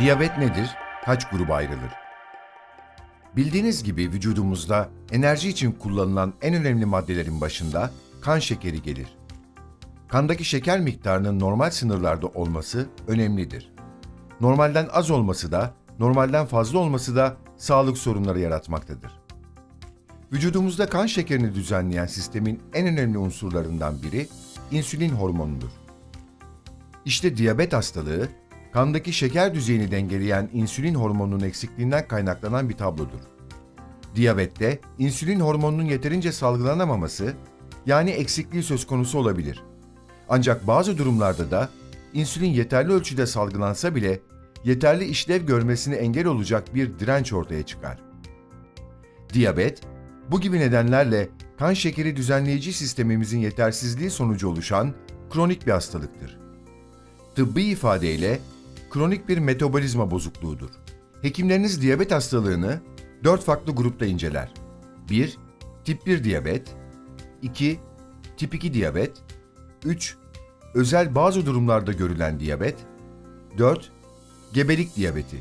Diyabet nedir? Kaç gruba ayrılır? Bildiğiniz gibi vücudumuzda enerji için kullanılan en önemli maddelerin başında kan şekeri gelir. Kandaki şeker miktarının normal sınırlarda olması önemlidir. Normalden az olması da, normalden fazla olması da sağlık sorunları yaratmaktadır. Vücudumuzda kan şekerini düzenleyen sistemin en önemli unsurlarından biri insülin hormonudur. İşte diyabet hastalığı, kandaki şeker düzeyini dengeleyen insülin hormonunun eksikliğinden kaynaklanan bir tablodur. Diyabette insülin hormonunun yeterince salgılanamaması, yani eksikliği söz konusu olabilir. Ancak bazı durumlarda da insülin yeterli ölçüde salgılansa bile yeterli işlev görmesine engel olacak bir direnç ortaya çıkar. Diyabet, bu gibi nedenlerle kan şekeri düzenleyici sistemimizin yetersizliği sonucu oluşan kronik bir hastalıktır. Tıbbi ifadeyle kronik bir metabolizma bozukluğudur. Hekimleriniz diyabet hastalığını 4 farklı grupta inceler. 1. Tip 1 diyabet 2. Tip 2 diyabet 3. Özel bazı durumlarda görülen diyabet 4. Gebelik diyabeti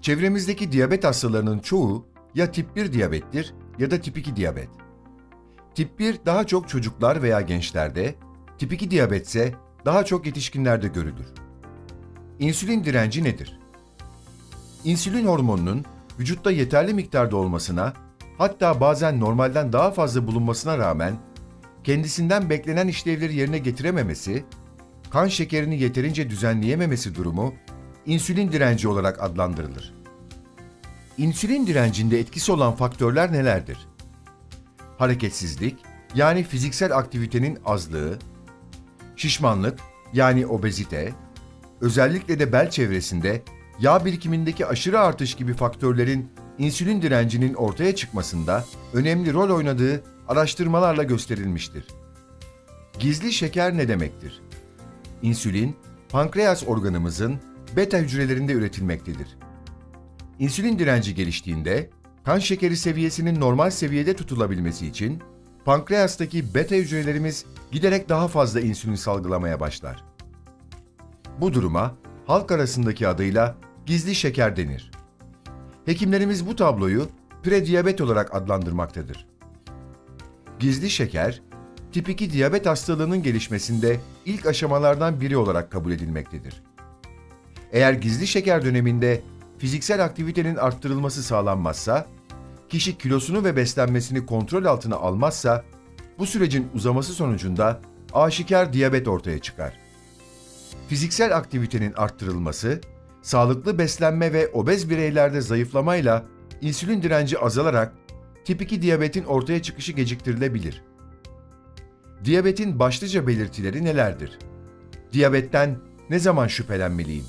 Çevremizdeki diyabet hastalarının çoğu ya tip 1 diyabettir ya da tip 2 diyabet. Tip 1 daha çok çocuklar veya gençlerde, tip 2 diyabet ise daha çok yetişkinlerde görülür. İnsülin direnci nedir? İnsülin hormonunun vücutta yeterli miktarda olmasına, hatta bazen normalden daha fazla bulunmasına rağmen kendisinden beklenen işlevleri yerine getirememesi, kan şekerini yeterince düzenleyememesi durumu insülin direnci olarak adlandırılır. İnsülin direncinde etkisi olan faktörler nelerdir? Hareketsizlik, yani fiziksel aktivitenin azlığı, şişmanlık, yani obezite, özellikle de bel çevresinde yağ birikimindeki aşırı artış gibi faktörlerin insülin direncinin ortaya çıkmasında önemli rol oynadığı araştırmalarla gösterilmiştir. Gizli şeker ne demektir? İnsülin, pankreas organımızın beta hücrelerinde üretilmektedir. İnsülin direnci geliştiğinde kan şekeri seviyesinin normal seviyede tutulabilmesi için pankreastaki beta hücrelerimiz giderek daha fazla insülin salgılamaya başlar. Bu duruma halk arasındaki adıyla gizli şeker denir. Hekimlerimiz bu tabloyu prediyabet olarak adlandırmaktadır. Gizli şeker, tip 2 diyabet hastalığının gelişmesinde ilk aşamalardan biri olarak kabul edilmektedir. Eğer gizli şeker döneminde fiziksel aktivitenin arttırılması sağlanmazsa, kişi kilosunu ve beslenmesini kontrol altına almazsa, bu sürecin uzaması sonucunda aşikar diyabet ortaya çıkar. Fiziksel aktivitenin arttırılması, sağlıklı beslenme ve obez bireylerde zayıflamayla insülin direnci azalarak tip 2 diyabetin ortaya çıkışı geciktirilebilir. Diyabetin başlıca belirtileri nelerdir? Diyabetten ne zaman şüphelenmeliyim?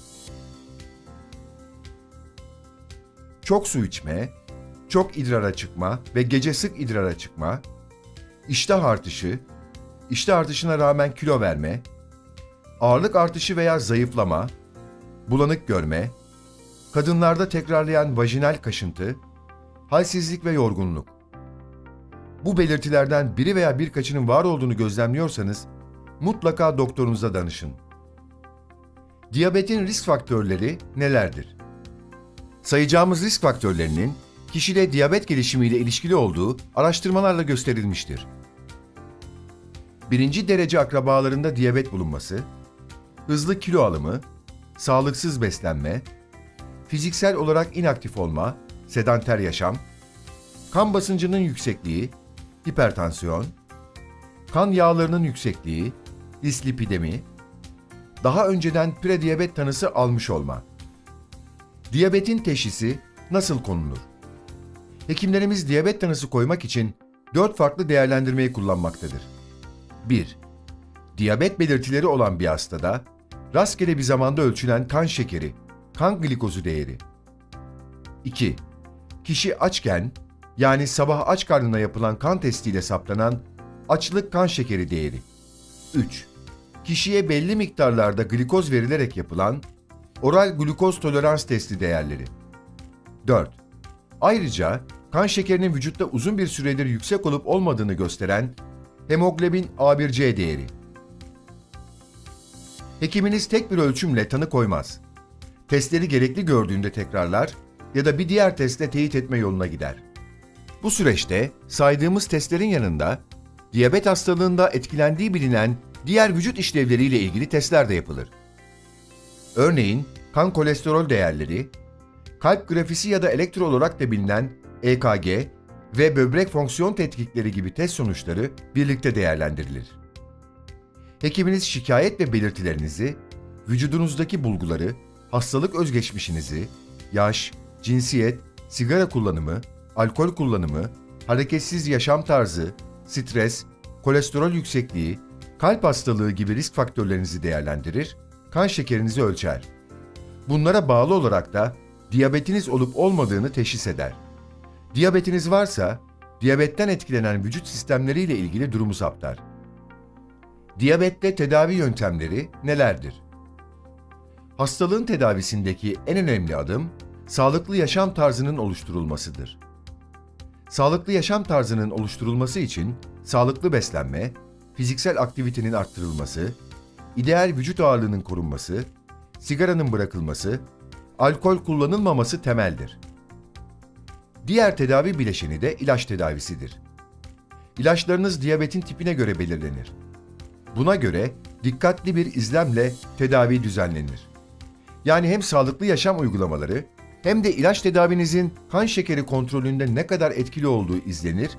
Çok su içme, çok idrara çıkma ve gece sık idrara çıkma, iştah artışı, iştah artışına rağmen kilo verme, ağırlık artışı veya zayıflama, bulanık görme, kadınlarda tekrarlayan vajinal kaşıntı, halsizlik ve yorgunluk. Bu belirtilerden biri veya birkaçının var olduğunu gözlemliyorsanız mutlaka doktorunuza danışın. Diyabetin risk faktörleri nelerdir? Sayacağımız risk faktörlerinin kişide diyabet gelişimiyle ilişkili olduğu araştırmalarla gösterilmiştir. Birinci derece akrabalarında diyabet bulunması, hızlı kilo alımı, sağlıksız beslenme, fiziksel olarak inaktif olma, sedanter yaşam, kan basıncının yüksekliği, hipertansiyon, kan yağlarının yüksekliği, dislipidemi, daha önceden prediyabet tanısı almış olma. Diyabetin teşhisi nasıl konulur? Hekimlerimiz diyabet tanısı koymak için dört farklı değerlendirmeyi kullanmaktadır. 1. Diyabet belirtileri olan bir hastada rastgele bir zamanda ölçülen kan şekeri, kan glikozu değeri. 2. Kişi açken yani sabah aç karnına yapılan kan testiyle saptanan açlık kan şekeri değeri. 3. Kişiye belli miktarlarda glikoz verilerek yapılan oral glukoz tolerans testi değerleri. 4. Ayrıca kan şekerinin vücutta uzun bir süredir yüksek olup olmadığını gösteren hemoglobin A1C değeri. Hekiminiz tek bir ölçümle tanı koymaz. Testleri gerekli gördüğünde tekrarlar ya da bir diğer testle teyit etme yoluna gider. Bu süreçte saydığımız testlerin yanında diyabet hastalığında etkilendiği bilinen diğer vücut işlevleriyle ilgili testler de yapılır. Örneğin kan kolesterol değerleri, kalp grafisi ya da elektro olarak da bilinen EKG ve böbrek fonksiyon tetkikleri gibi test sonuçları birlikte değerlendirilir. Hekiminiz şikayet ve belirtilerinizi, vücudunuzdaki bulguları, hastalık özgeçmişinizi, yaş, cinsiyet, sigara kullanımı, alkol kullanımı, hareketsiz yaşam tarzı, stres, kolesterol yüksekliği, kalp hastalığı gibi risk faktörlerinizi değerlendirir, kan şekerinizi ölçer. Bunlara bağlı olarak da diyabetiniz olup olmadığını teşhis eder. Diyabetiniz varsa, diyabetten etkilenen vücut sistemleriyle ilgili durumu saptar. Diyabette tedavi yöntemleri nelerdir? Hastalığın tedavisindeki en önemli adım, sağlıklı yaşam tarzının oluşturulmasıdır. Sağlıklı yaşam tarzının oluşturulması için sağlıklı beslenme, fiziksel aktivitenin arttırılması, ideal vücut ağırlığının korunması, sigaranın bırakılması, alkol kullanılmaması temeldir. Diğer tedavi bileşeni de ilaç tedavisidir. İlaçlarınız diyabetin tipine göre belirlenir. Buna göre dikkatli bir izlemle tedavi düzenlenir. Yani hem sağlıklı yaşam uygulamaları hem de ilaç tedavinizin kan şekeri kontrolünde ne kadar etkili olduğu izlenir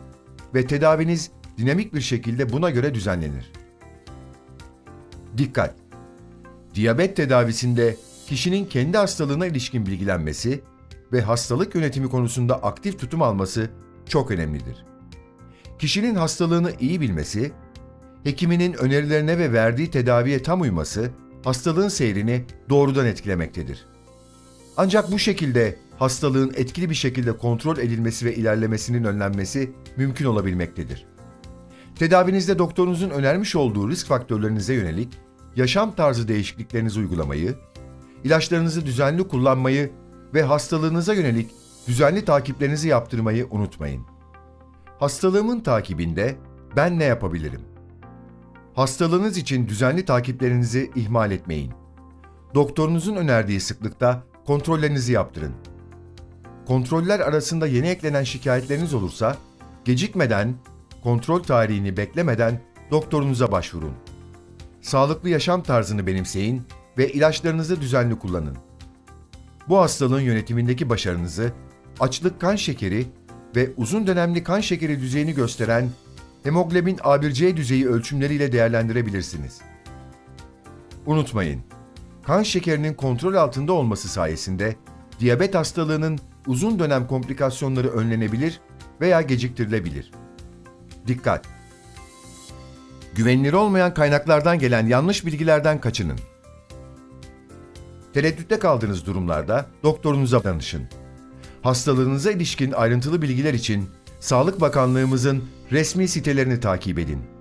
ve tedaviniz dinamik bir şekilde buna göre düzenlenir. Dikkat! Diyabet tedavisinde kişinin kendi hastalığına ilişkin bilgilenmesi ve hastalık yönetimi konusunda aktif tutum alması çok önemlidir. Kişinin hastalığını iyi bilmesi, hekiminin önerilerine ve verdiği tedaviye tam uyması hastalığın seyrini doğrudan etkilemektedir. Ancak bu şekilde hastalığın etkili bir şekilde kontrol edilmesi ve ilerlemesinin önlenmesi mümkün olabilmektedir. Tedavinizde doktorunuzun önermiş olduğu risk faktörlerinize yönelik yaşam tarzı değişikliklerinizi uygulamayı, ilaçlarınızı düzenli kullanmayı ve hastalığınıza yönelik düzenli takiplerinizi yaptırmayı unutmayın. Hastalığımın takibinde ben ne yapabilirim? Hastalığınız için düzenli takiplerinizi ihmal etmeyin. Doktorunuzun önerdiği sıklıkta kontrollerinizi yaptırın. Kontroller arasında yeni eklenen şikayetleriniz olursa gecikmeden, kontrol tarihini beklemeden doktorunuza başvurun. Sağlıklı yaşam tarzını benimseyin ve ilaçlarınızı düzenli kullanın. Bu hastalığın yönetimindeki başarınızı açlık kan şekeri ve uzun dönemli kan şekeri düzeyini gösteren hemoglobin A1C düzeyi ölçümleriyle değerlendirebilirsiniz. Unutmayın, kan şekerinin kontrol altında olması sayesinde diyabet hastalığının uzun dönem komplikasyonları önlenebilir veya geciktirilebilir. Dikkat! Güvenilir olmayan kaynaklardan gelen yanlış bilgilerden kaçının. Tereddütte kaldığınız durumlarda doktorunuza danışın. Hastalığınıza ilişkin ayrıntılı bilgiler için Sağlık Bakanlığımızın resmi sitelerini takip edin.